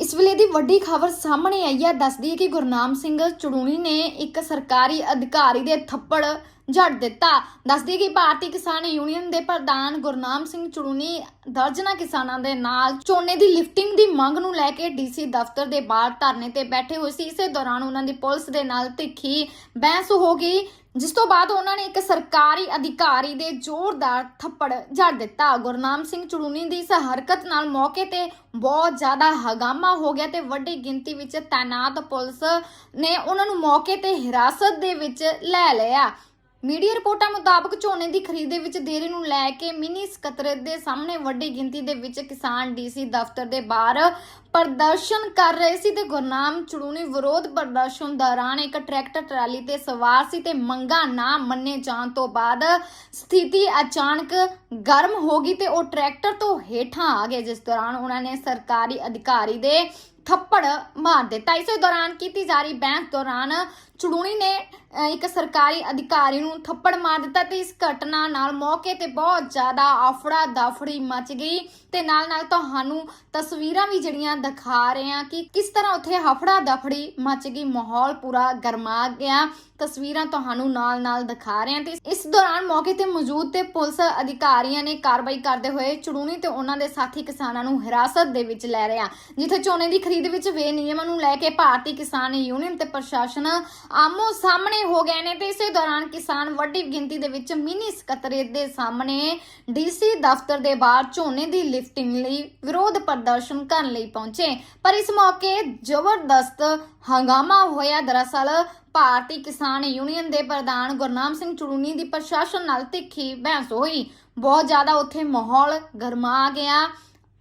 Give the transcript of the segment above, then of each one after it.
ਇਸ ਵੇਲੇ ਦੀ ਵੱਡੀ ਖਬਰ ਸਾਹਮਣੇ ਆਈ ਹੈ। ਦੱਸਦੀ ਹੈ ਕਿ ਗੁਰਨਾਮ ਸਿੰਘ ਚੜੂਣੀ ਨੇ ਇੱਕ ਸਰਕਾਰੀ ਅਧਿਕਾਰੀ ਦੇ ਥੱਪੜ ਝੜ ਦਿੱਤਾ। ਦੱਸਦੀ ਕਿ ਭਾਰਤੀ ਕਿਸਾਨ ਯੂਨੀਅਨ ਦੇ ਪ੍ਰਧਾਨ ਗੁਰਨਾਮ ਸਿੰਘ ਚੜੂਨੀ ਦਰਜਨਾ ਕਿਸਾਨਾਂ ਦੇ ਨਾਲ ਝੋਨੇ ਦੀ ਲਿਫਟਿੰਗ ਦੀ ਮੰਗ ਨੂੰ ਲੈ ਕੇ ਡੀਸੀ ਦਫ਼ਤਰ ਦੇ ਬਾਹਰ ਧਰਨੇ ਤੇ ਬੈਠੇ ਹੋਏ ਸੀ। ਇਸੇ ਦੌਰਾਨ ਉਹਨਾਂ ਦੀ ਪੁਲਿਸ ਦੇ ਨਾਲ ਤਿੱਖੀ ਬਹਿਸ ਹੋ ਗਈ, ਜਿਸ ਤੋਂ ਬਾਅਦ ਉਹਨਾਂ ਨੇ ਇੱਕ ਸਰਕਾਰੀ ਅਧਿਕਾਰੀ ਦੇ ਜ਼ੋਰਦਾਰ ਥੱਪੜ ਜੜ ਦਿੱਤਾ। ਗੁਰਨਾਮ ਸਿੰਘ ਚੜੂਨੀ ਦੀ ਇਸ ਹਰਕਤ ਨਾਲ ਮੌਕੇ ਤੇ ਬਹੁਤ ਜ਼ਿਆਦਾ ਹਗਾਮਾ ਹੋ ਗਿਆ ਤੇ ਵੱਡੀ ਗਿਣਤੀ ਵਿੱਚ ਤਾਇਨਾਤ ਪੁਲਿਸ ਨੇ ਉਹਨਾਂ ਨੂੰ ਮੌਕੇ ਤੇ ਹਿਰਾਸਤ ਦੇ ਵਿੱਚ ਲੈ ਲਿਆ। ਮੀਡੀਆ ਰਿਪੋਰਟਾਂ ਮੁਤਾਬਕ ਝੋਨੇ ਦੀ ਖਰੀਦ ਵਿੱਚ ਦੇਰੀ ਨੂੰ ਲੈ ਕੇ ਮਿਨੀ ਸਕੱਤਰੇਤ ਦੇ ਸਾਹਮਣੇ ਵੱਡੀ ਗਿਣਤੀ ਦੇ ਵਿੱਚ ਕਿਸਾਨ ਡੀਸੀ ਦਫ਼ਤਰ ਦੇ ਬਾਹਰ ਪ੍ਰਦਰਸ਼ਨ ਕਰ ਰਹੇ ਸੀ ਤੇ ਗੁਰਨਾਮ ਚੜੂਨੀ ਵਿਰੋਧ ਪ੍ਰਦਰਸ਼ਨ ਦੌਰਾਨ ਇੱਕ ਟਰੈਕਟਰ ਟਰਾਲੀ ਤੇ ਸਵਾਰ ਸੀ ਤੇ ਮੰਗਾ ਨਾ ਮੰਨੇ ਜਾਣ ਤੋਂ ਬਾਅਦ ਸਥਿਤੀ ਅਚਾਨਕ ਗਰਮ ਹੋ ਗਈ ਤੇ ਉਹ ਟਰੈਕਟਰ ਤੋਂ ਹੇਠਾਂ ਆ ਗਏ, ਜਿਸ ਦੌਰਾਨ ਉਹਨਾਂ ਨੇ ਸਰਕਾਰੀ ਅਧਿਕਾਰੀ ਦੇ ਥੱਪੜ ਮਾਰ ਦਿੱਤਾ। ਇਸੇ ਦੌਰਾਨ ਕੀਤੀ ਜਾ ਰਹੀ ਬਹਿਸ ਦੌਰਾਨ ਚੜੂਣੀ ਨੇ ਇੱਕ ਸਰਕਾਰੀ ਅਧਿਕਾਰੀ ਨੂੰ ਥੱਪੜ ਮਾਰ ਦਿੱਤਾ ਤੇ ਇਸ ਘਟਨਾ ਨਾਲ ਮੌਕੇ ਤੇ ਬਹੁਤ ਜ਼ਿਆਦਾ ਆਫੜਾ ਦਫੜੀ ਮਚ ਗਈ ਤੇ ਨਾਲ ਨਾਲ ਤੁਹਾਨੂੰ ਤਸਵੀਰਾਂ ਵੀ ਜਿਹੜੀਆਂ ਦਿਖਾ ਰਹੇ ਹਾਂ ਕਿ ਕਿਸ ਤਰ੍ਹਾਂ ਉੱਥੇ ਹਫੜਾ ਦਫੜੀ ਮਚ ਗਈ, ਮਾਹੌਲ ਪੂਰਾ ਗਰਮਾ ਗਿਆ। ਤਸਵੀਰਾਂ ਤੁਹਾਨੂੰ ਨਾਲ ਨਾਲ ਦਿਖਾ ਰਹੇ ਹਾਂ ਤੇ ਇਸ ਦੌਰਾਨ ਮੌਕੇ ਤੇ ਮੌਜੂਦ ਤੇ ਪੁਲਿਸ ਅਧਿਕਾਰੀਆਂ ਨੇ ਕਾਰਵਾਈ ਕਰਦੇ ਹੋਏ ਚੜੂਣੀ ਤੇ ਉਹਨਾਂ ਦੇ ਸਾਥੀ ਕਿਸਾਨਾਂ ਨੂੰ ਹਿਰਾਸਤ ਦੇ ਵਿੱਚ ਲੈ ਰਹੇ ਆ ਜਿੱਥੇ ਝੋਨੇ ਦੀ ਖਰੀਦ ਵਿੱਚ ਵੇ ਨਿਯਮਾਂ ਨੂੰ ਲੈ ਕੇ ਭਾਰਤੀ ਕਿਸਾਨ ਯੂਨੀਅਨ ਤੇ ਪ੍ਰਸ਼ਾਸਨ ਆਮੋ ਸਾਹਮਣੇ ਹੋ ਗਏ ਨੇ ਤੇ ਇਸੇ ਦੌਰਾਨ ਕਿਸਾਨ ਵੱਡੀ ਗਿਣਤੀ ਦੇ ਵਿੱਚ ਮਿਨੀ ਸਕੱਤਰੇਤ ਦੇ ਸਾਹਮਣੇ ਡੀਸੀ ਦਫ਼ਤਰ ਦੇ ਬਾਹਰ ਝੋਨੇ ਦੀ ਲਿਫਟਿੰਗ ਲਈ ਵਿਰੋਧ ਪ੍ਰਦਰਸ਼ਨ ਕਰਨ ਲਈ ਪਹੁੰਚੇ। ਪਰ ਇਸ ਮੌਕੇ ਜ਼ਬਰਦਸਤ ਹੰਗਾਮਾ ਹੋਇਆ। ਦਰਅਸਲ ਭਾਰਤੀ ਕਿਸਾਨ ਯੂਨੀਅਨ ਦੇ ਪ੍ਰਧਾਨ ਗੁਰਨਾਮ ਸਿੰਘ ਚੜੂਨੀ ਦੀ ਪ੍ਰਸ਼ਾਸਨ ਨਾਲ ਤਿੱਖੀ ਬਹਿਸ ਹੋਈ। ਬਹੁਤ ਜ਼ਿਆਦਾ ਉੱਥੇ ਮਾਹੌਲ ਗਰਮਾ ਗਿਆ।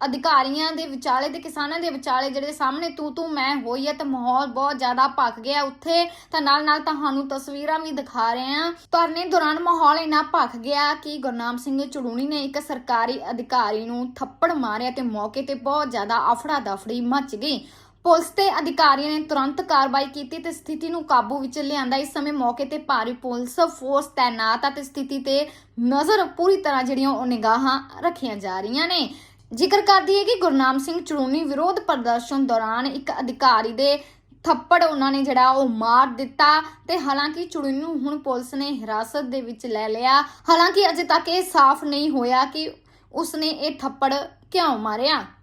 ਅਧਿਕਾਰੀਆਂ ਦੇ ਵਿਚਾਲੇ ਤੇ ਕਿਸਾਨਾਂ ਦੇ ਵਿਚਾਲੇ ਜਿਹੜੇ ਸਾਹਮਣੇ ਤੂੰ ਤੂੰ ਮੈਂ ਹੋਈ ਹੈ ਤੇ ਮਾਹੌਲ ਬਹੁਤ ਜ਼ਿਆਦਾ ਭਖ ਗਿਆ ਉੱਥੇ। ਤਾਂ ਨਾਲ ਨਾਲ ਤੁਹਾਨੂੰ ਤਸਵੀਰਾਂ ਵੀ ਦਿਖਾ ਰਹੇ ਹਾਂ। ਧਰਨੇ ਦੌਰਾਨ ਮਾਹੌਲ ਇੰਨਾ ਭਖ ਗਿਆ ਕਿ ਗੁਰਨਾਮ ਸਿੰਘ ਚੜੂਣੀ ਨੇ ਇੱਕ ਸਰਕਾਰੀ ਅਧਿਕਾਰੀ ਨੂੰ ਥੱਪੜ ਮਾਰਿਆ ਤੇ ਮੌਕੇ ਤੇ ਬਹੁਤ ਜ਼ਿਆਦਾ ਅਫੜਾ ਦਫੜੀ ਮਚ ਗਈ। ਪੁਲਿਸ ਤੇ ਅਧਿਕਾਰੀਆਂ ਨੇ ਤੁਰੰਤ ਕਾਰਵਾਈ ਕੀਤੀ ਤੇ ਸਥਿਤੀ ਨੂੰ ਕਾਬੂ ਵਿੱਚ ਲਿਆਂਦਾ। ਇਸ ਸਮੇਂ ਮੌਕੇ ਤੇ ਭਾਰੀ ਪੁਲਿਸ ਫੋਰਸ ਤਾਇਨਾਤ ਅਤੇ ਸਥਿਤੀ ਤੇ ਨਜ਼ਰ ਪੂਰੀ ਤਰ੍ਹਾਂ ਜਿਹੜੀਆਂ ਉਹ ਨਿਗਾਹਾਂ ਰੱਖੀਆਂ ਜਾ ਰਹੀਆਂ ਨੇ। ਜ਼ਿਕਰ ਕਰਦੀ ਹੈ ਕਿ ਗੁਰਨਾਮ ਸਿੰਘ ਚੜੂਨੀ ਵਿਰੋਧ ਪ੍ਰਦਰਸ਼ਨ ਦੌਰਾਨ ਇੱਕ ਅਧਿਕਾਰੀ ਦੇ ਥੱਪੜ ਉਹਨਾਂ ਨੇ ਜਿਹੜਾ ਉਹ ਮਾਰ ਦਿੱਤਾ ਤੇ ਹਾਲਾਂਕਿ ਚੜੂਨੀ ਨੂੰ ਹੁਣ ਪੁਲਿਸ ਨੇ ਹਿਰਾਸਤ ਦੇ ਵਿੱਚ ਲੈ ਲਿਆ। ਹਾਲਾਂਕਿ ਅਜੇ ਤੱਕ ਇਹ ਸਾਫ਼ ਨਹੀਂ ਹੋਇਆ ਕਿ ਉਸਨੇ ਇਹ ਥੱਪੜ ਕਿਉਂ ਮਾਰਿਆ।